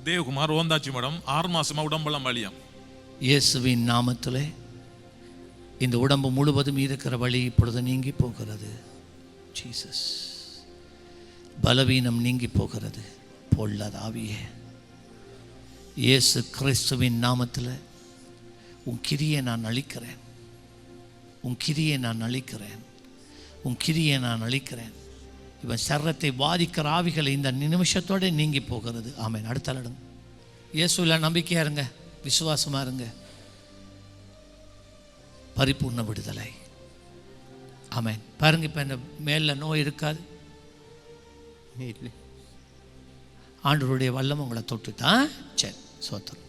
Udhayakumar Onthachi madam ஆறு மாசமா உடம்பெல்லாம் வலியாம் இயேசுவின் நாமத்தில் இந்த உடம்பு முழுவதும் இருக்கிற வழி இப்பொழுது நீங்கி போகிறது. ஜீசஸ் பலவீனம் நீங்கி போகிறது. பொல்லாதாவியே. இயேசு கிறிஸ்துவின் நாமத்தில் உன் கிரியை நான் அழிக்கிறேன். உன் கிரியை நான் அழிக்கிறேன். உன் கிரியை நான் அழிக்கிறேன். இவன் சர்ரத்தை பாதிக்கிற ஆவிகளை இந்த நிமிஷத்தோட நீங்கி போகிறது. ஆமென். அடுத்த இடம் இயேசுல நம்பிக்கையா இருங்க. விசுவாசமா இருங்க. பரிபூர்ண விடுதலை. ஆமென். பாருங்க இப்போ இந்த மேலில் நோய் இருக்காது. ஆண்டவருடைய வல்லம் உங்களை தொட்டுட்டான் சரி சோத்திரம்.